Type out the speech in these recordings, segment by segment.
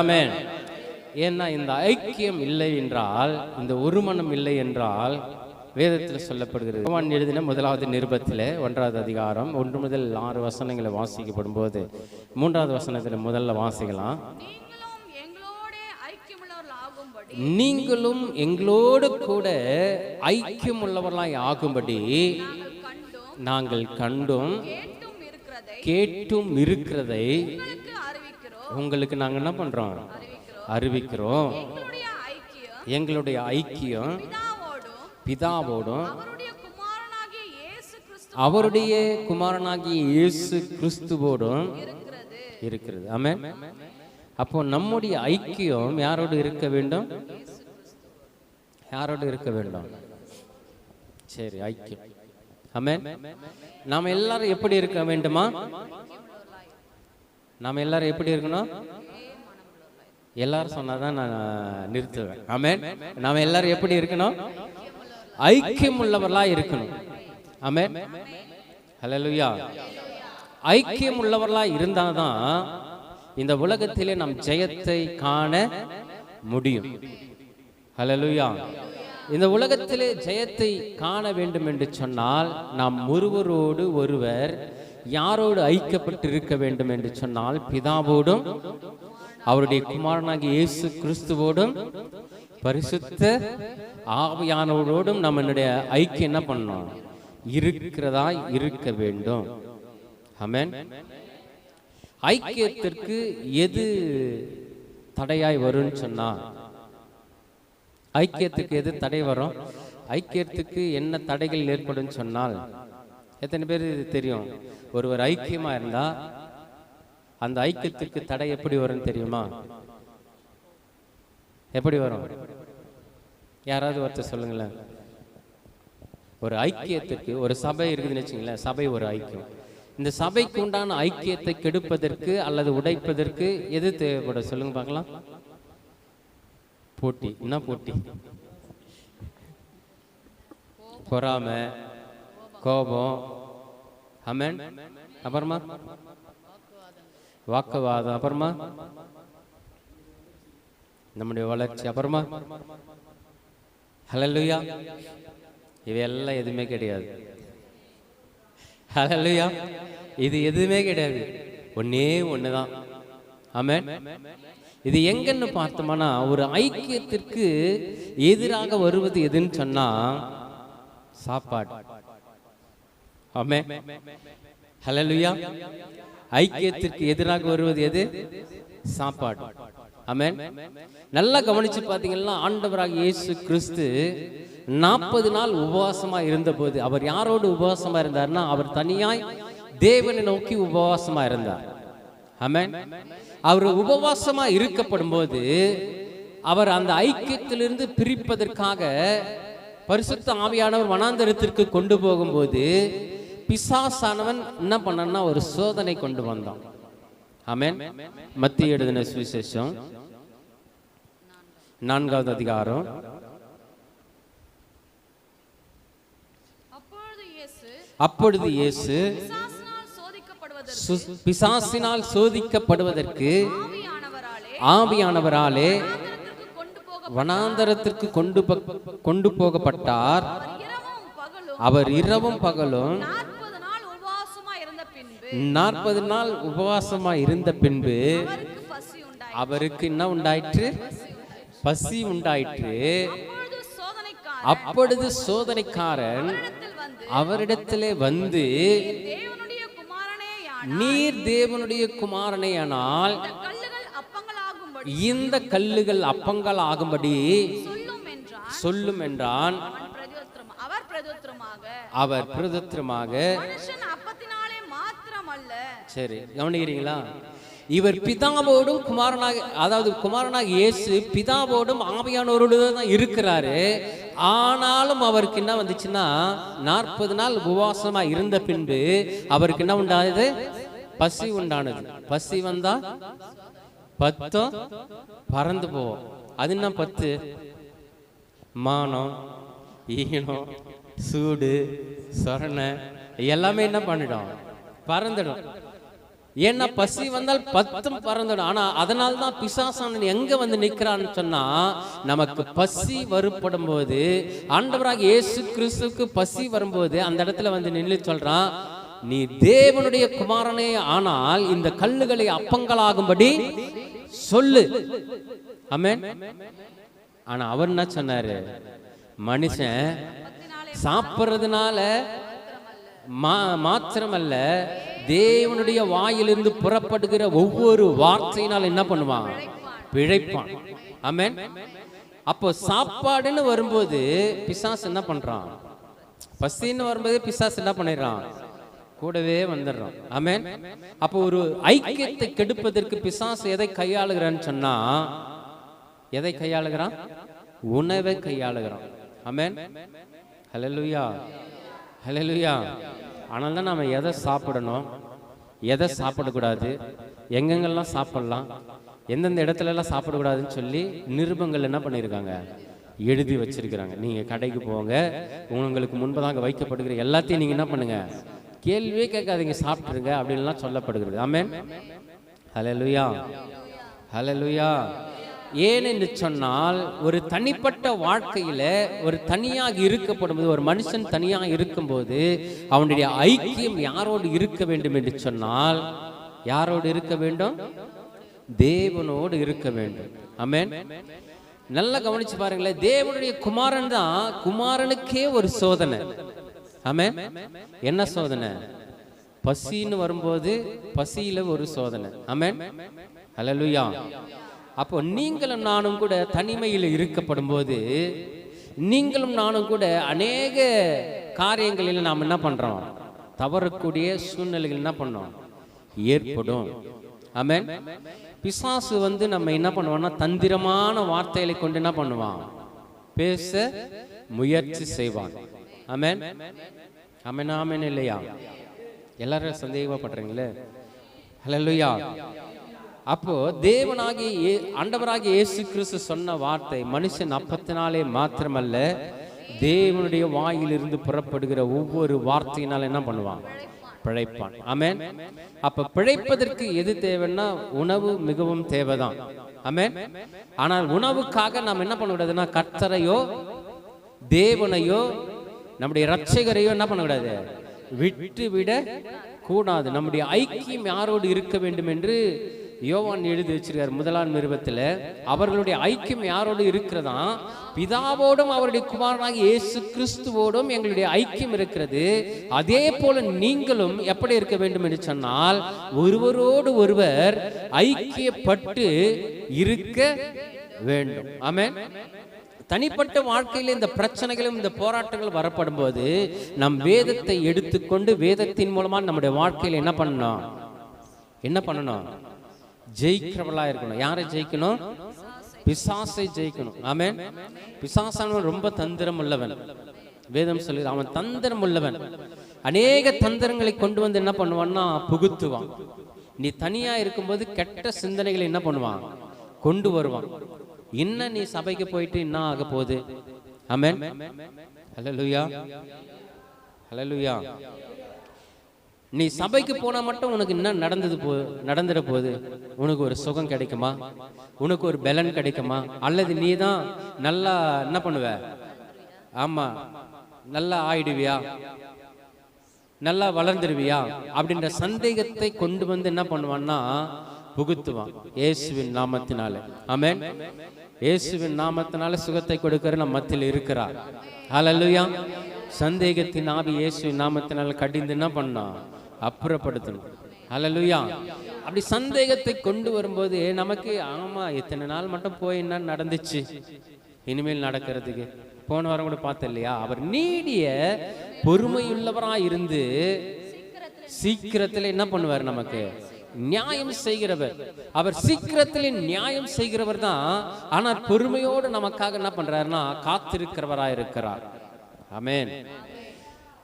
ஆமென். ஏன்னா இந்த ஐக்கியம் இல்லை என்றால் இந்த ஒருமனம் இல்லை என்றால் வேதத்தில் சொல்லப்படுகிறது. யோவான் எழுதின முதலாவது நிருபத்தில் ஒன்றாவது அதிகாரம் ஒன்று முதல் ஆறு வசனங்களை வாசிக்கப்படும் போது மூன்றாவது வசனத்தில் முதல்ல வாசிக்கலாம். நீங்களும் எங்களோட கூட ஐக்கியம் உள்ளவர்களாய் ஆகும்படி நாங்கள் கண்டும். கேட்டும் இருக்கிறதை உங்களுக்கு நாங்கள் என்ன பண்றோம்? அறிவிக்கிறோம். அறிவிக்கிறோம். எங்களுடைய ஐக்கியம் பிதாவோடும் அவருடைய குமாரனாகிய இயேசு கிறிஸ்துவோடும் இருக்கிறது. ஆமென். அப்போ நம்முடைய ஐக்கியம் யாரோடு இருக்க வேண்டும்? யாரோடு இருக்க வேண்டும்? சரி ஐக்கியம். ஆமென். நாம எல்லாரும் எப்படி இருக்க வேண்டுமா? நம்ம எல்லாரும் எப்படி இருக்கணும்? எல்லாரும் சொன்னாதான் நான் நிறுத்துவேன். ஆமென். நாம எல்லாரும் எப்படி இருக்கணும்? ஐக்கியம் உள்ளவர்களா இருக்கணும். ஆமென். ஹalleluya. ஐக்கியம் உள்ளவர்களா இருந்தாதான் இந்த உலகத்திலே நம் ஜெயத்தை காண முடியும். ஹலலுயா இந்த உலகத்திலே ஜெயத்தை காண வேண்டும் என்று சொன்னால் நாம் ஒருவரோடு ஒருவர் யாரோடு ஐக்கியப்பட்டு இருக்க வேண்டும் என்று சொன்னால் பிதாவோடும் அவருடைய குமாரனாகிய இயேசு கிறிஸ்துவோடும் பரிசுத்த ஆவியானவரோடும் நம்மளுடைய ஐக்கியம் என்ன பண்ணோம் இருக்கிறதா இருக்க வேண்டும். ஆமென். ஐக்கியத்திற்கு எது தடையாய் வரும்னு சொன்னா? ஐக்கியத்துக்கு எது தடை வரும்? ஐக்கியத்துக்கு என்ன தடைகள் ஏற்படும் சொன்னால் எத்தனை பேர் இது தெரியும்? ஒருவர் ஐக்கியமா இருந்தா அந்த ஐக்கியத்திற்கு தடை எப்படி வரும்னு தெரியுமா? எப்படி வரும்? யாராவது ஒருத்தர் சொல்லுங்களேன். ஒரு ஐக்கியத்துக்கு ஒரு சபை இருக்குதுன்னு வச்சுங்களேன் சபை ஒரு ஐக்கியம். இந்த சபைக்கு உண்டான ஐக்கியத்தை கெடுப்பதற்கு அல்லது உடைப்பதற்கு எது தேவைப்படும்? சொல்லுங்க பார்க்கலாம். போட்டி. என்ன போட்டி? பொறாமை. கோபம். அமன் அப்புறமா வாக்குவாதம். அப்புறமா நம்முடைய வளர்ச்சி. அப்புறமா ஹலல்லுயா இவையெல்லாம் எதுவுமே கிடையாது. ஹலல்லுயா இது எதுவுமே கிடையாது. ஒன்னே ஒண்ணுதான். ஆமென். இது எங்கன்னு பார்த்தோம்னா ஒரு ஐக்கியத்திற்கு எதிராக வருவது எதுன்னு சொன்னா சாப்பாடு. ஆமே ஹலலுயா ஐக்கியத்திற்கு எதிராக வருவது எது? சாப்பாடு. ஆமேன். நல்லா கவனிச்சு பார்த்தீங்கன்னா ஆண்டவராக இயேசு கிறிஸ்து நாற்பது நாள் உபவாசமா இருந்தபோது அவர் யாரோடு உபவாசமா இருந்தார்னா அவர் தனியாய் தேவனை நோக்கி உபவாசமா இருந்தார். ஆமென். அவர் உபவாசமா இருக்கப்படும் போது அவர் அந்த ஐக்கியத்திலிருந்து பிரிப்பதற்காக பரிசுத்த ஆவியானவர் வனாந்தரத்திற்கு கொண்டு போகும்போது பிசாசானவன் என்ன பண்ணான்னா ஒரு சோதனை கொண்டு வந்தான். ஆமென். மத்திய எழுதின சுவிசேஷம் நான்காவது அதிகாரம். அப்பொழுது இயேசு பிசாசினால் சோதிக்கப்படுவதற்கு ஆவியானவராலே வனாந்தரத்திற்கு கொண்டு கொண்டு போகப்பட்டார். அவர் இரவும் பகலும் அவர் இரவும் பகலும் நாற்பது நாள் உபவாசமா இருந்த பின்பு நாற்பது நாள் உபவாசமா இருந்த பின்பு அவருக்கு என்ன உண்டாயிற்று? பசி உண்டாயிற்று. அப்பொழுது சோதனைக்காரன் அவரிடத்திலே வந்து நீர் தேவனுடைய குமாரனே ஆனால் இந்த கல்லுகள் அப்பங்கள் ஆகும்படி சொல்லும் என்றான் அவர் பிரதத்திரமாக சரி கவனிக்கிறீங்களா? இவர் பிதாவோடும் குமாரனாக அதாவது குமாரனாக இயேசு பிதாவோடும் ஆவியானோரோடு தான் இருக்கிறாரு. ஆனாலும் அவருக்கு என்ன வந்துச்சுன்னா நாற்பது நாள் உபவாசமா இருந்த பின்பு அவருக்கு என்ன உண்டானது? பசி உண்டானது. பசி வந்தா பத்தம் பறந்து போவோம். அது என்ன பத்து? மானம் ஈனம் சூடு சொரணை எல்லாமே என்ன பண்ணிடும்? பறந்துடும். ஏன்னா பசி வந்தால் பத்தும் பறந்துடும். ஆனா அதனால தான் பிசாசானன் எங்க வந்து நிக்கிறான்னு சொன்னா நமக்கு பசி வருப்படும் போது ஆண்டவராக இயேசு கிறிஸ்துக்கு பசி வரும்போது அந்த இடத்துல வந்து நின்று சொல்றான் நீ தேவனுடைய குமாரனே ஆனால் இந்த கல்லுகளை அப்பங்களாகும்படி சொல்லு. ஆனா அவர் என்ன சொன்னாரு? மனுஷன் சாப்பிட்றதுனால மா- மாத்திரம் அல்ல தேவனுடைய வாயிலிருந்து புறப்படுகிற ஒவ்வொரு வார்த்தையினால் என்ன பண்ணுவான்? பிழைப்பான். ஆமேன் அப்போ சாப்பாடுன்னு வரும்போது பிசாசு என்ன பண்றான்? பசின்னு வரும்போது பிசாசு என்ன பண்ணிடுறான்? கூடவே வந்துடுறான். ஆமேன் அப்போ ஒரு ஐக்கியத்தை கெடுப்பதற்கு பிசாசு எதை கையாளுகிறான்னு சொன்னா எதை கையாளுகிறான்? உணவை கையாளுகிறான். ஆமேன் ஹலலுயா ஹலலுயா ஆனால் தான் நம்ம எதை சாப்பிடணும் எதை சாப்பிடக்கூடாது எங்கெங்கெல்லாம் சாப்பிடலாம் எந்தெந்த இடத்துலலாம் சாப்பிடக்கூடாதுன்னு சொல்லி நிருபங்கள் என்ன பண்ணியிருக்காங்க? எழுதி வச்சிருக்கிறாங்க. நீங்கள் கடைக்கு போங்க உங்களுக்கு முன்பதாக வைக்கப்படுகிற எல்லாத்தையும் நீங்கள் என்ன பண்ணுங்க? கேள்வியே கேட்காதீங்க சாப்பிட்ருங்க அப்படின்லாம் சொல்லப்படுகிறது. ஆமை ஹலோ லுயா ஹலோ லுயா ஏன் என்று சொன்னால் ஒரு தனிப்பட்ட வாழ்க்கையில் ஒரு தனியாக இருக்கப்படும்போது ஒரு மனுஷன் தனியாக இருக்கும்போது அவனுடைய ஐக்கியம் யாரோடு இருக்க வேண்டும் என்று சொன்னால் யாரோடு இருக்க வேண்டும்? தேவனோடு இருக்க வேண்டும். அமேன் நல்லா கவனிச்சு பாருங்களேன் தேவனுடைய குமாரன் தான் குமாரனுக்கே ஒரு சோதனை. அமேன் என்ன சோதனை? பசின்னு வரும்போது பசியில ஒரு சோதனை. ஆமென். அலலுயா அப்போ நீங்களும் நானும் கூட தனிமையில் இருக்கப்படும் போது நீங்களும் நானும் கூட அநேக காரியங்களில் நாம் என்ன பண்ணுறோம் தவறக்கூடிய சூழ்நிலைகள் என்ன பண்ணோம் ஏற்படும். ஆமென். பிசாசு வந்து நம்ம என்ன பண்ணுவோம்னா தந்திரமான வார்த்தைகளை கொண்டு என்ன பண்ணுவான்? பேச முயற்சி செய்வான். ஆமேன். ஆமென் ஆமேன் இல்லையா? எல்லாரும் சந்தேகப்படுறீங்களே? ஹalleluya. அப்போ தேவனாகி இயே- இயேசு கிறிஸ்து சொன்ன வார்த்தை மனுஷன் அப்பத்தினாலே மாத்திரமல்ல தேவனுடைய வாயிலிருந்து புறப்படுகிற ஒவ்வொரு வார்த்தையினால என்ன பண்ணுவான்? பிழைப்பான். ஆமேன். அப்ப பிழைப்பதற்கு எது தேவைன்னா உணவு மிகவும் தேவைதான். ஆமேன். ஆனால் உணவுக்காக நாம் என்ன பண்ணக்கூடாதுன்னா கர்த்தரையோ தேவனையோ நம்முடைய ரட்சகரையோ என்ன பண்ணக்கூடாது? விட்டு விட கூடாது. நம்முடைய ஐக்கியம் யாரோடு இருக்க வேண்டும் என்று யோவான் எழுதி வச்சிருக்கார் முதலாம் நிருபத்தில். அவர்களுடைய ஐக்கியம் யாரோடு இருக்கிறதா? பிதாவோடும் அவருடைய குமாரனாக இயேசு கிறிஸ்துவோடும் எங்களுடைய ஐக்கியம் இருக்கிறது. அதே போல நீங்களும் எப்படி இருக்க வேண்டும் என்று சொன்னால் ஒருவரோடு ஒருவர் ஐக்கியப்பட்டு இருக்க வேண்டும். ஆமேன். தனிப்பட்ட வாழ்க்கையில் இந்த பிரச்சனைகளும் இந்த போராட்டங்கள் வரப்படும் போது நம் வேதத்தை எடுத்துக்கொண்டு வேதத்தின் மூலமா நம்முடைய வாழ்க்கையில் என்ன பண்ணணும்? என்ன பண்ணணும்? ஜெயிக்கிறவளா இருக்கணும். யாரை ஜெயிக்கணும்? பிசாசை ஜெயிக்கணும். ஆமென். பிசாசானவன் ரொம்ப தந்திரம் உள்ளவன் வேதம் சொல்லுது அவன் தந்திரம் உள்ளவன் அநேக தந்திரங்களை கொண்டு வந்து என்ன பண்ணுவான்னா புகுத்துவான். நீ தனியா இருக்கும்போது கெட்ட சிந்தனைகளை என்ன பண்ணுவான்? கொண்டு வருவான். இன்ன நீ சபைக்கு போயிட்டு என்ன ஆக போகுது? ஆமென். ஹalleluya. ஹalleluya. நீ சபைக்கு போனா மட்டும் உனக்கு என்ன நடந்தது போ நடந்துட போகுது? உனக்கு ஒரு சுகம் கிடைக்குமா? உனக்கு ஒரு பலன் கிடைக்குமா? அல்லது நீ தான் நல்லா என்ன பண்ணுவ? ஆமா நல்லா ஆயிடுவியா? நல்லா வளர்ந்துருவியா? அப்படின்ற சந்தேகத்தை கொண்டு வந்து என்ன பண்ணுவான்னா புகுத்துவான். இயேசுவின் நாமத்தினால. ஆமேன். இயேசுவின் நாமத்தினால சுகத்தை கொடுக்கிற நம்ம மத்தியில் இருக்கிறார். ஹalleluya. சந்தேகத்தின் ஆவி இயேசுவின் நாமத்தினால கடிந்து என்ன பண்ணான்? அப்புறப்படுத்தணும். அலலுயா அப்படி சந்தேகத்தை கொண்டு வரும்போது நமக்கு ஆமா இத்தனை நாள் மட்டும் போய் என்ன நடந்துச்சு? இனிமேல் நடக்கிறதுக்கு. போன வாரம் கூட பார்த்தேன் இல்லையா? அவர் நீடிய பொறுமையுள்ளவரா இருந்து சீக்கிரத்தில் என்ன பண்ணுவார் நமக்கு? நியாயம் செய்கிறவர். அவர் சீக்கிரத்தில் நியாயம் செய்கிறவர் தான். ஆனால் பொறுமையோடு நமக்காக என்ன பண்றாருன்னா காத்திருக்கிறவராய் இருக்கிறார். ஆமென்.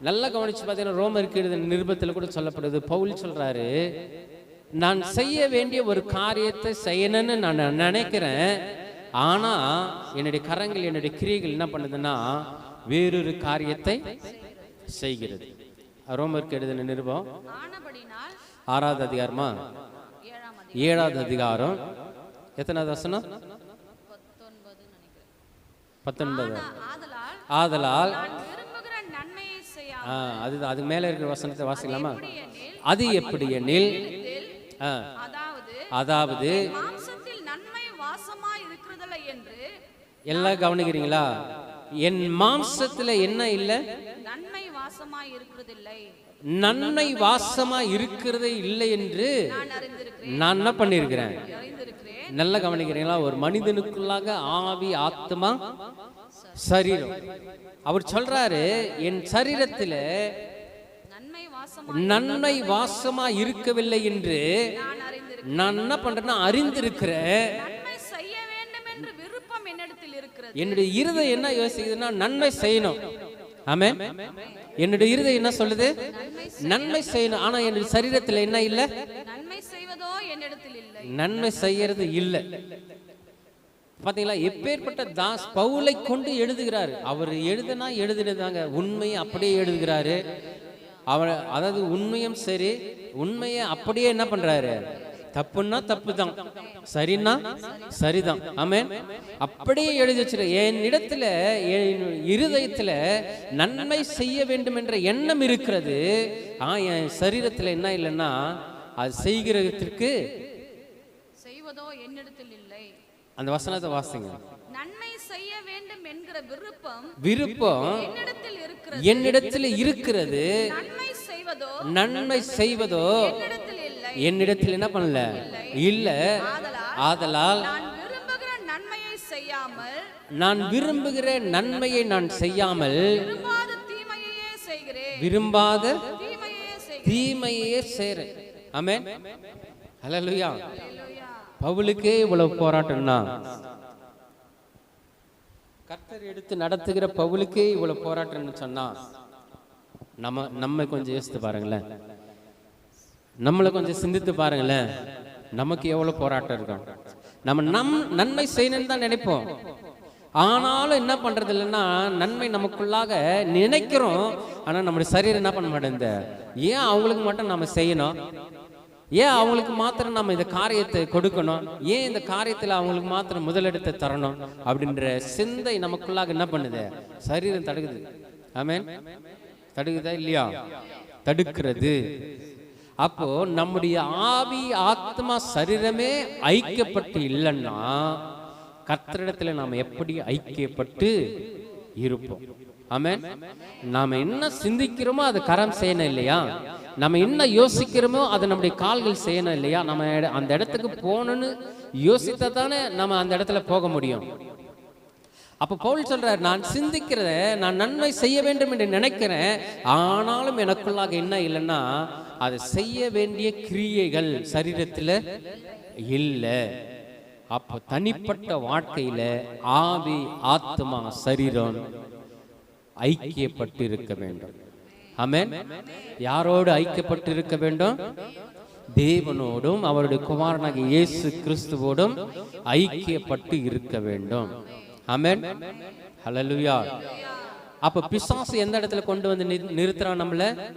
நல்லா கவனிச்சு பார்த்தீங்கன்னா ரோமருக்கு எழுதின நிருபத்தில் கூட சொல்லப்படுது. பவுல் சொல்றாரு நான் செய்ய வேண்டிய ஒரு காரியத்தை செய்யணும்னு நான் நினைக்கிறேன். ஆனா என்னுடைய கரங்கள் என்னுடைய கிரியைகள் என்ன பண்ணுதுன்னா வேறொரு காரியத்தை செய்கிறது. ரோமருக்கு எழுதின நிருபம். ஆறாவது அதிகாரமா? ஏழாவது அதிகாரம். எத்தனாவது வசனம்? பத்தொன்பது. ஆதலால் ஆதலால் நான் விரும்புகிற நன்மையை செய்யாமல் ஆ, அது அதுக்கு மேலே இருக்கிற வசனத்தை வாசிக்கலாமா? அது எப்படி எனில் அதாவது எல்லாம் கவனிக்கிறீங்களா? என் மாம்சத்துல என்ன இல்லை? நன்மை வாசமா இருக்கிறதில்லை. நன்மை வாசமா இருக்கிறதே இல்லை என்று நான் என்ன அறிந்திருக்கிறேன். நல்லா கவனிக்கிறீங்களா? ஒரு மனிதனுக்குள்ளாக ஆவி ஆத்மா சரீரம். அவர் சொல்றாரு என் சரீரத்துல நன்மை வாசமா இருக்கவில்லை என்று நான் என்ன பண்றேன்னா அறிந்திருக்கிறேன் என்னுடைய இருதயம் என்ன யோசிக்குதுன்னா நன்மை செய்யணும். ஆமே என்னுடைய இருதயம் என்ன சொல்லுது? நன்மை நன்மை செய்யணும். ஆனா என்னுடைய சரீரத்துல என்ன இல்லை? நன்மை செய்வதோ என்னிடத்தில் இல்லை. நன்மை செய்யறது இல்லை. பார்த்தீங்களா எப்பேற்பட்ட தாஸ் பவுலை கொண்டு எழுதுகிறாரு. அவர் எழுதுனா எழுதுனதாங்க உண்மையை அப்படியே எழுதுகிறாரு. அவர் அதாவது உண்மையும் சரி உண்மையை அப்படியே என்ன பண்றாரு? தப்புன்னா தப்பு தான் சரின்னா சரிதான். ஆமேன். அப்படியே எழுதி வச்சிரு என் இடத்துல என் இருதயத்துல நன்மை செய்ய வேண்டும் என்ற எண்ணம் இருக்கிறது. ஆ என் சரீரத்துல என்ன இல்லைன்னா அது செய்கிறதுக்கு செய்வதோ என்னிடத்தில் அந்த வசனத்தை வாசிங்க. நன்மை செய்ய வேண்டும் என்கிற விருப்பம் விருப்பம் என்னிடத்தில் இருக்கிறது. நன்மை செய்வதோ? என்னிடத்தில் என்ன பண்ணல? இல்ல. ஆதலால் நான் விரும்புகிற நன்மையை செய்யாமல் நான் விரும்புகிற நன்மையை நான் செய்யாமல் விரும்பாத தீமையையே செய்கிறேன். விரும்பாத தீமையையே பவுலுக்கே இவ்வளவு போராட்டம்னா? கர்த்தர் எடுத்து நடத்துகிற பவுலுக்கே இவ்வளவு போராட்டம்னு சொன்னா நம்ம நம்ம கொஞ்சம் யோசித்து பாருங்களேன். நம்மளை கொஞ்சம் சிந்தித்து பாருங்களேன். நமக்கு எவ்வளவு போராட்டம் இருக்கும்? நம்ம நம் நன்மை செய்யணும்னு தான் நினைப்போம். ஆனாலும் என்ன பண்றது இல்லைன்னா நன்மை நமக்குள்ளாக நினைக்கிறோம். ஆனா நம்முடைய சரீரம் என்ன பண்ண மாட்டேங்குது? ஏன் அவங்களுக்கு மட்டும் நம்ம செய்யணும்? ஏன் அவங்களுக்கு மாத்திரம் நம்ம இந்த காரியத்தை கொடுக்கணும்? ஏன் இந்த காரியத்தில் அவங்களுக்கு மாத்திரம் முதலிடத்தை தரணும்? அப்படின்ற சிந்தை நமக்குள்ளாக என்ன பண்ணுது? சரீரம் தடுக்குது. ஆமேன். தடுக்குதா இல்லையா? தடுக்கிறது. அப்போ நம்முடைய ஆவி ஆத்மா சரீரமே ஐக்கியப்பட்டு இல்லைன்னா கர்த்தரிடத்துல நாம் எப்படி ஐக்கியப்பட்டு இருப்போம்? ஆமேன். நாம் என்ன சிந்திக்கிறோமோ அது கரம் செய்யணும் இல்லையா? நம்ம என்ன யோசிக்கிறோமோ அது நம்முடைய கால்கள் செய்யணும் இல்லையா? நம்ம அந்த இடத்துக்கு போகணும்னு யோசித்தா தானே நம்ம அந்த இடத்துல போக முடியும். அப்ப பவுல் சொல்றார் நான் சிந்திக்கிறத நான் நன்மை செய்ய வேண்டும் என்று நினைக்கிறேன். ஆனாலும் எனக்குள்ளாக என்ன இல்லைன்னா அதை செய்ய வேண்டிய கிரியைகள் சரீரத்தில் இல்லை. அப்போ தனிப்பட்ட வாழ்க்கையில ஆவி ஆத்மா சரீரம் ஐக்கியப்பட்டு இருக்க வேண்டும். அமேன் யாரோடு ஐக்கியப்பட்டு இருக்க வேண்டும்? தேவனோடும் அவருடைய குமாரனாக இயேசு கிறிஸ்துவோடும் ஐக்கியப்பட்டு இருக்க வேண்டும். அமேன் ஹalleluya. அப்ப பிசாசு எந்த இடத்துல கொண்டு வந்து நிறு- நிறுத்துறான் நம்மள?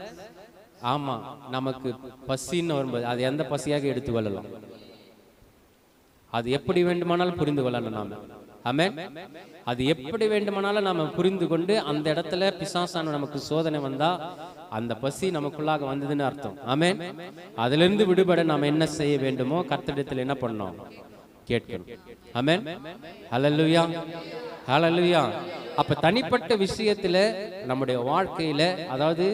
ஆமா நமக்கு பசின்னு வரும்போது அது எந்த பசியாக எடுத்து கொள்ளலாம்? அது எப்படி வேண்டுமானாலும் புரிந்து கொள்ளலாம் நாம. ஆமென். அது எப்படி வேண்டுமானாலும் நாம புரிந்து கொண்டு அந்த இடத்துல பிசாசான நமக்கு சோதனை வந்தா அந்த பசி நமக்குள்ளாக வந்ததுன்னு அர்த்தம். ஆமென். அதிலிருந்து விடுபட நாம என்ன செய்ய வேண்டுமோ கர்த்தரிடத்தில் என்ன பண்ணோம்? கேட்கணும் ஆமென். ஹalleluya. ஹalleluya. அப்ப தனிப்பட்ட விஷயத்துல நம்முடைய வாழ்க்கையில அதாவது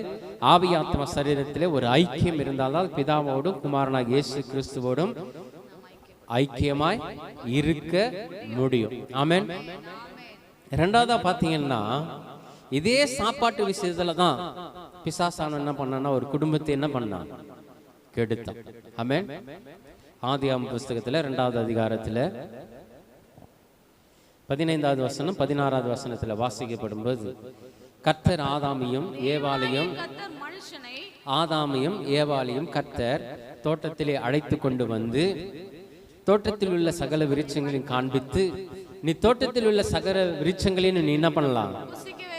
ஆவி ஆத்மா சரீரத்திலே ஒரு ஐக்கியம் இருந்தால்தான் பிதாவோடும் குமாரனாக இயேசு கிறிஸ்துவோடும் ஐக்கியமாய் இருக்க முடியும். ஆமேன். ரெண்டாவதா பார்த்தீங்கன்னா இதே சாப்பாட்டு விஷயத்துல தான் பிசாசான என்ன பண்ணான்னா ஒரு குடும்பத்தை என்ன பண்ணான்? கெடுத்தான். ஆமேன். ஆதியாம புஸ்தகத்துல ரெண்டாவது அதிகாரத்துல பதினைந்தாவது வசனம் பதினாறாவது வசனத்துல வாசிக்கப்படும்போது கர்த்தர் ஆதாமியும் ஏவாளையும் ஆதாமியும் மனுஷனை ஆதாமையும் கர்த்தர் தோட்டத்திலே அழைத்து கொண்டு வந்து தோட்டத்தில் உள்ள சகல விருட்சங்களையும் காண்பித்து நீ தோட்டத்தில் உள்ள சகல விருட்சங்களையும் நீ என்ன பண்ணலாம்?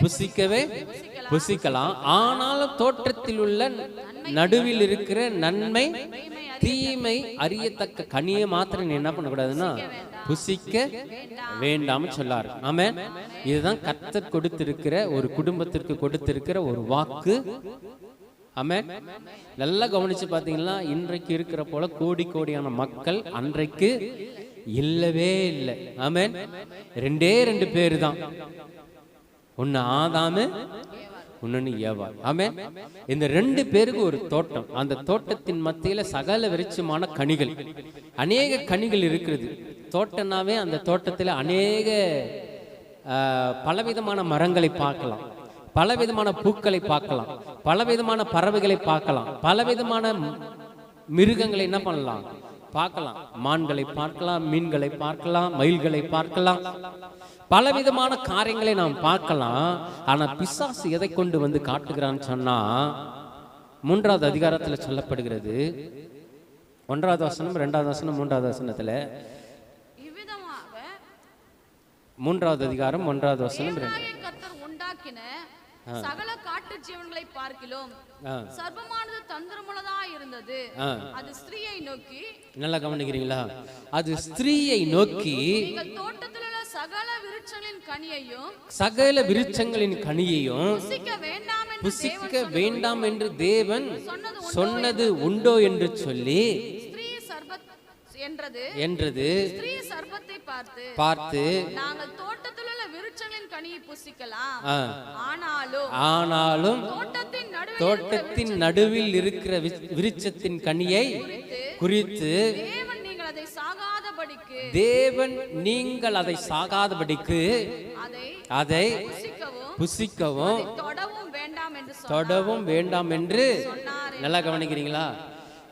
புசிக்கவே புசிக்கலாம். ஆனாலும் தோட்டத்தில் உள்ள நடுவில் இருக்கிற நன்மை தீமை அறியத்தக்க கனியை மாத்திரம் நீ என்ன பண்ணக்கூடாதுன்னா புசிக்க வேண்டாம்னு சொல்லார். ஆமென். இதுதான் கர்த்தர் கொடுத்திருக்கிற ஒரு குடும்பத்திற்கு கொடுத்திருக்கிற ஒரு வாக்கு. ஆமே. நல்லா கவனிச்சு பார்த்தீங்கன்னா இன்றைக்கு இருக்கிற போல கோடி கோடியான மக்கள் அன்றைக்கு இல்லவே இல்லை. ஆமே. ரெண்டே ரெண்டு பேர் தான் ஒன்னு ஆதாமு இன்னொன்னு ஏவா. ஆமென் இந்த ரெண்டு பேருக்கு ஒரு தோட்டம். அந்த தோட்டத்தின் மத்தியில சகல விருச்சமான கனிகள். அநேக கனிகள் இருக்கிறது. தோட்டம்னாவே அந்த தோட்டத்தில் அநேக பலவிதமான மரங்களை பார்க்கலாம். பலவிதமான பூக்களை பார்க்கலாம் பலவிதமான பறவைகளை பார்க்கலாம் பலவிதமான மிருகங்களை என்ன பண்ணலாம்? பார்க்கலாம். மான்களை பார்க்கலாம் மீன்களை பார்க்கலாம் மயில்களை பார்க்கலாம். பலவிதமான காரியங்களை நாம் பார்க்கலாம். ஆனா பிசாசு எதை கொண்டு வந்து காட்டுகிறான்னு சொன்னா மூன்றாவது அதிகாரத்துல சொல்லப்படுகிறது. ஒன்றாவது வசனம் ரெண்டாவது வசனம் மூன்றாவது வசனத்துல மூன்றாவது அதிகாரம் ஒன்றாவது வசனம் ரெண்டு தேவனாகிய கர்த்தர் உண்டாக்கின சகல காட்டு ஜீவன்களை பார்க்கிலும் ஆ, சர்ப்பமானது தந்திரமுள்ளதா இருந்தது. அது ஸ்திரீயை நோக்கி நல்லா கவனிக்கிறீங்களா? அது ஸ்திரீயை நோக்கி நீங்கள் தோட்டத்தில் உள்ள சகல விருட்சங்களின் கனியையும் சகல விருட்சங்களின் கனியையும் புசிக்க வேண்டாம் என்று புசிக்க வேண்டாம் என்று தேவன் சொன்னது உண்டோ என்று சொல்லி என்றது என்றது ஸ்திரீ சர்ப்பத்தை பார்த்து பார்த்து நாங்கள் தோட்டத்தில் உள்ள விருட்சங்களின் கனியை புசிக்கலாம். ஆனாலும் ஆனாலும் தோட்டத்தின் நடுவில் தோட்டத்தின் நடுவில் இருக்கிற விருட்சத்தின் கனியை குறித்து தேவன் நீங்கள் அதை சாகாதபடிக்கு தேவன் நீங்கள் அதை சாகாதபடிக்கு அதை புசிக்கவும் தொடவும் வேண்டாம் என்று சொன்னார். தொடவும் வேண்டாம் என்று சொன்னார் நல்லா கவனிக்கிறீங்களா?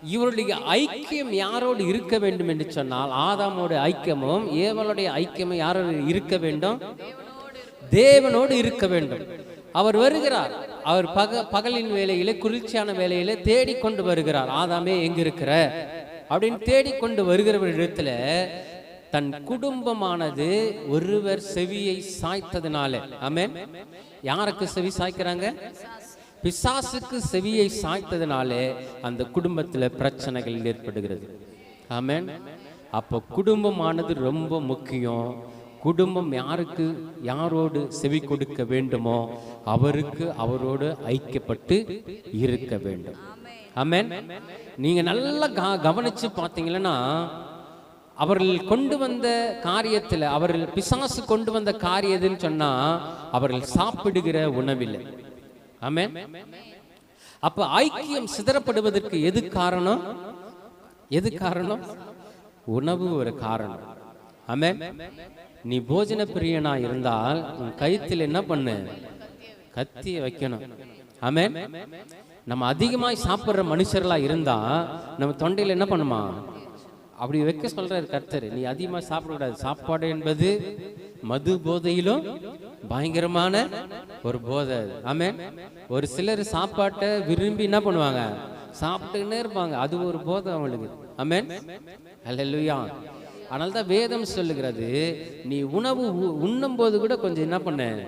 இவருடைய ஐக்கியம் யாரோடு இருக்க வேண்டும் என்று சொன்னால் ஆதாமோட ஐக்கியமும் ஏவலுடைய ஐக்கியமும் யாரோடு இருக்க வேண்டும்? தேவனோடு இருக்க வேண்டும். அவர் வருகிறார். அவர் பக பகலின் வேலையிலே குளிர்ச்சியான வேலையிலே தேடிக்கொண்டு வருகிறார். ஆதாமே எங்க இருக்கிற அப்படின்னு தேடிக்கொண்டு வருகிற இடத்துல தன் குடும்பமானது ஒருவர் செவியை சாய்த்ததுனால ஆமே யாருக்கு செவி சாய்க்கிறாங்க? பிசாசுக்கு செவியை சாய்த்ததுனாலே அந்த குடும்பத்தில் பிரச்சனைகள் ஏற்படுகிறது. ஆமேன். அப்போ குடும்பமானது ரொம்ப முக்கியம். குடும்பம் யாருக்கு யாரோடு செவி கொடுக்க வேண்டுமோ அவருக்கு அவரோடு ஐக்கியப்பட்டு இருக்க வேண்டும். ஆமேன். நீங்கள் நல்லா க- கவனிச்சு பார்த்தீங்கன்னா அவர்கள் கொண்டு வந்த காரியத்தில் அவர்கள் பிசாசு கொண்டு வந்த காரியதுன்னு சொன்னால் அவர்கள் சாப்பிடுகிற உணவில்லை. ஆமென் அப்ப ஐக்கியம் சிதறப்படுவதற்கு எது காரணம்? எது காரணம்? உணவு ஒரு காரணம். ஆமே நீ போஜன பிரியனா இருந்தால் உன் கயித்தில் என்ன பண்ணு? கத்திய வைக்கணும். ஆமே நம்ம அதிகமாய் சாப்பிட்ற மனுஷர்களா இருந்தா நம்ம தொண்டையில என்ன பண்ணுமா? அப்படி வைக்க சொல்றாரு கர்த்தர். நீ அதிகமா சாப்பிடக்கூடாது. சாப்பாடு என்பது மது போதையிலும் பயங்கரமான ஒரு போதை. ஆமே ஒரு சிலர் சாப்பாட்டை விரும்பி என்ன பண்ணுவாங்க? சாப்பிட்டுன்னே இருப்பாங்க. அது ஒரு போதை அவங்களுக்கு. ஆமேன். அல்லேலூயா அதனால தான் வேதம் சொல்லுகிறது நீ உணவு உ- உண்ணும்போது கூட கொஞ்சம் என்ன பண்ண?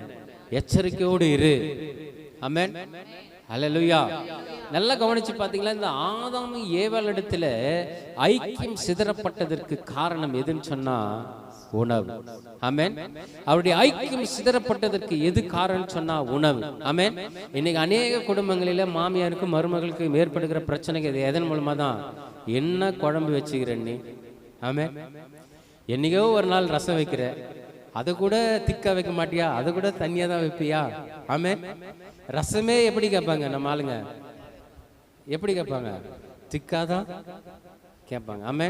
எச்சரிக்கையோடு இரு. ஆமென். அல்லேலூயா நல்லா கவனிச்சு பார்த்தீங்களா? இந்த ஆதாமும் ஏவல் இடத்துல ஐக்கியம் சிதறப்பட்டதற்கு காரணம் எதுன்னு சொன்னா உணவு. அமேன் அவருடைய ஐக்கியம் சிதறப்பட்டதற்கு எது காரணம் சொன்னா உணவு. அமேன் இன்னைக்கு அநேக குடும்பங்களில மாமியாருக்கும் மருமகளுக்கும் ஏற்படுகிற பிரச்சனைக்கு இது எதன் மூலமா தான்? என்ன குழம்பு வச்சுக்கிறேன் நீ? ஆமென். என்னைக்கோ ஒரு நாள் ரசம் வைக்கிற. அதை கூட திக்கா வைக்க மாட்டியா? அதை கூட தனியா தான் வைப்பியா? ஆமே ரசமே எப்படி கேட்பாங்க நம்ம ஆளுங்க? எப்படி கேட்பாங்க? திக்காதான் கேட்பாங்க. ஆமே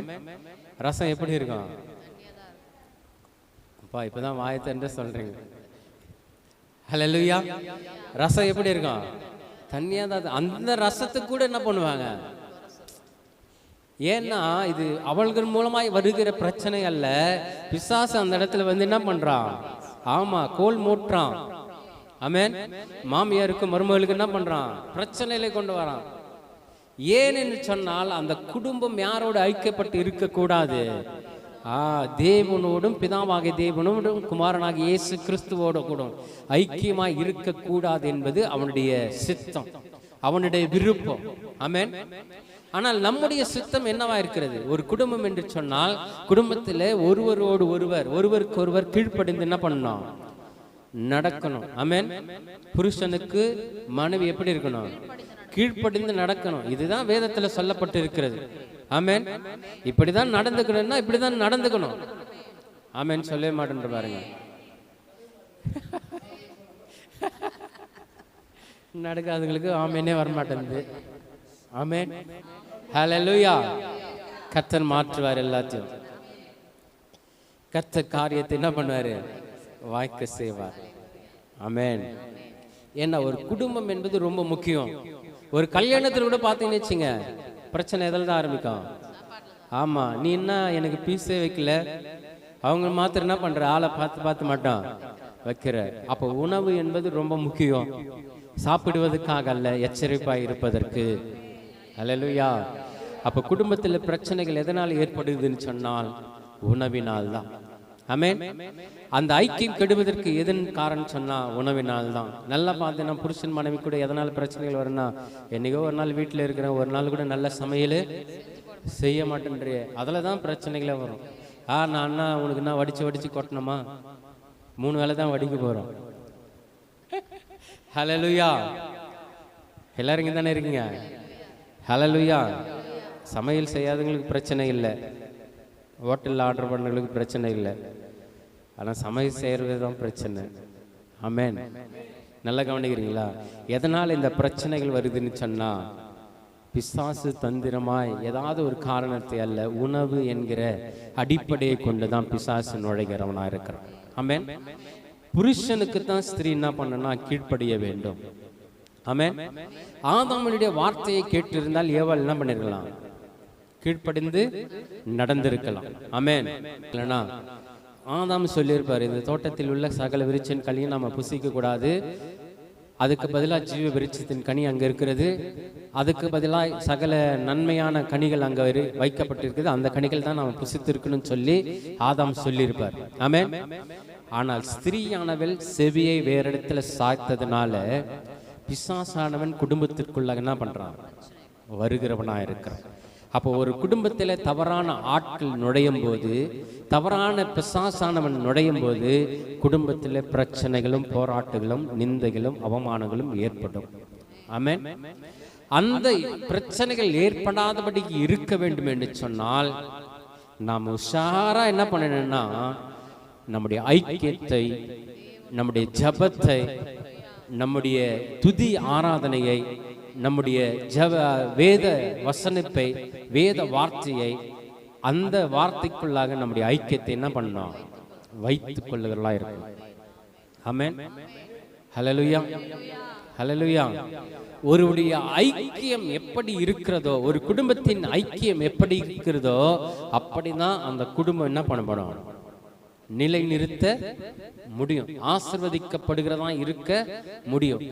ரசம் எப்படி இருக்கும்? அப்பா இப்பதான் சொல்கிறீங்க சொல்றீங்க. லூயா ரசம் எப்படி இருக்கும்? தண்ணியாக தான் அது- அந்த ரசத்துக்கு கூட என்ன பண்ணுவாங்க? ஏன்னா இது அவள்கள் மூலமாய் வருகிற பிரச்சனை அல்ல. பிசாசு அந்த இடத்துல வந்து என்ன பண்றான்? ஆமா கோல் மூட்டுறான். ஆமேன் மாமியாருக்கு மருமகளுக்கு என்ன பண்றான்? பிரச்சனையில கொண்டு வரான். ஏன் என்று சொன்னால் அந்த குடும்பம் யாரோடு ஐக்கியப்பட்டு இருக்கக்கூடாது? தேவனோடும் பிதாவாகிய தேவனோடும் குமாரனாகிய இயேசு கிறிஸ்துவோட கூட ஐக்கியமாக இருக்கக்கூடாது என்பது அவனுடைய சித்தம் அவனுடைய விருப்பம். ஆமென். ஆனால் நம்முடைய சித்தம் என்னவா இருக்கிறது? ஒரு குடும்பம் என்று சொன்னால் குடும்பத்தில் ஒருவரோடு ஒருவர் ஒருவருக்கு ஒருவர் கீழ்ப்படிந்து என்ன பண்ணணும்? நடக்கணும். அமேன் புருஷனுக்கு மனைவி எப்படி இருக்கணும்? கீழ்ப்படிந்து நடக்கணும். இதுதான் வேதத்தில் சொல்லப்பட்டு இருக்கிறது ஆமென். இப்படிதான் நடந்துக்கணும்னா இப்படிதான் நடந்துக்கணும். ஆமேன் சொல்லவே மாட்டேன்ற பாருங்க. நடக்காதவங்களுக்கு ஆமேனே வரமாட்டேங்குது ஹலோ லூயா கத்தன் மாற்றுவார் எல்லாத்தையும். கத்த காரியத்தை என்ன பண்ணுவார்? வாய்க்க செய்வார். ஆமேன். ஏன்னா ஒரு குடும்பம் என்பது ரொம்ப முக்கியம். ஒரு கல்யாணத்தில் கூட பார்த்தீங்கன்னு வச்சுங்க பிரச்சனை எதில் தான் ஆரம்பிக்கும்? ஆமாம் நீ என்ன எனக்கு பீஸே வைக்கல? அவங்க மாத்திரம் என்ன பண்ணுற ஆளை பார்த்து பார்த்து மாட்டோம் வைக்கிற. அப்போ உணவு என்பது ரொம்ப முக்கியம். சாப்பிடுவதற்காக அல்ல எச்சரிப்பாக இருப்பதற்கு. அல்லேலூயா. அப்போ குடும்பத்தில் பிரச்சனைகள் எதனால் ஏற்படுதுன்னு சொன்னால் உணவினால் தான் ஆமென். அந்த ஐக்கியம் கெடுவதற்கு எதன் காரணம் சொன்னா உணவினால் தான் நல்லா பார்த்தீங்கன்னா புருஷன் மனைவி கூட எதனால் பிரச்சனைகள் வரும்னா என்னைக்கோ ஒரு நாள் வீட்டில் இருக்கிறேன் ஒரு நாள் கூட நல்ல சமையல் செய்ய மாட்டேன்றிய அதில் தான் பிரச்சனைகளே வரும். ஆ நான் அண்ணா உனக்கு என்ன வடிச்சு வடித்து கொட்டணுமா? மூணு வேளை தான் வடிக்க போகிறோம் ஹலலுயா எல்லாரும் இங்கே தானே இருக்கீங்க? ஹலலுயா சமையல் செய்யாதவங்களுக்கு பிரச்சனை இல்லை. ஹோட்டலில் ஆர்டர் பண்ணவங்களுக்கு பிரச்சனை இல்லை. ஆனால் சமையல் செய்கிறது தான் பிரச்சனை. ஆமென். நல்லா கவனிக்கிறீங்களா? எதனால் இந்த பிரச்சனைகள் வருதுன்னு சொன்னால் பிசாசு தந்திரமாய் ஏதாவது ஒரு காரணத்தை அல்ல உணவு என்கிற அடிப்படையை கொண்டு தான் பிசாசு நுழைகிறவனா இருக்கிறான். ஆமென். புருஷனுக்கு தான் ஸ்திரீ என்ன பண்ணனா கீழ்ப்படிய வேண்டும். ஆமென். ஆதாமனுடைய வார்த்தையை கேட்டிருந்தால் ஏவாள் என்ன பண்ணிருக்கலாம்? கீழ்ப்படிந்து நடந்திருக்கலாம். ஆமென். இல்லைனா ஆதாம் சொல்லியிருப்பார் இந்த தோட்டத்தில் உள்ள சகல விருச்சின் கனியும் நாம் புசிக்க கூடாது அதுக்கு பதிலாக ஜீவ விருட்சத்தின் கனி அங்கே இருக்கிறது. அதுக்கு பதிலாக சகல நன்மையான கனிகள் அங்கே வைக்கப்பட்டிருக்குது. அந்த கனிகள் தான் நாம் புசித்திருக்கணும்னு சொல்லி ஆதாம் சொல்லியிருப்பார். ஆமே ஆனால் ஸ்திரீயானவள் செவியை வேற இடத்துல சாய்த்ததுனால பிசாசானவன் குடும்பத்திற்குள்ள என்ன பண்றான்? வருகிறவனா இருக்கிறான் அப்போ ஒரு குடும்பத்தில் தவறான ஆட்கள் நுழையும் போது தவறான பிசாசானவன் நுழையும் போது குடும்பத்தில் பிரச்சனைகளும் போராட்டங்களும் நிந்தைகளும் அவமானங்களும் ஏற்படும். ஆமேன். அந்த பிரச்சனைகள் ஏற்படாதபடிக்கு இருக்க வேண்டும் என்று சொன்னால் நாம் உஷாரா என்ன பண்ணணும்னா நம்முடைய ஐக்கியத்தை நம்முடைய ஜபத்தை நம்முடைய துதி ஆராதனையை நம்முடைய ஜப வேத வசனிப்பை வேத வார்த்தையை அந்த வார்த்தைக்குள்ளாக நம்முடைய ஐக்கியத்தை என்ன பண்ணோம் வைத்துக் கொள்ளுகிறதா இருக்கும் ஆமென். ஹலலுயா ஹalleluya. ஒருவருடைய ஐக்கியம் எப்படி இருக்கிறதோ ஒரு குடும்பத்தின் ஐக்கியம் எப்படி இருக்கிறதோ அப்படிதான் அந்த குடும்பம் என்ன பண்ணப்படும்? நிலை நிறுத்த முடியும். ஆசிர்வதிக்கப்படுகிறதா இருக்க முடியும்.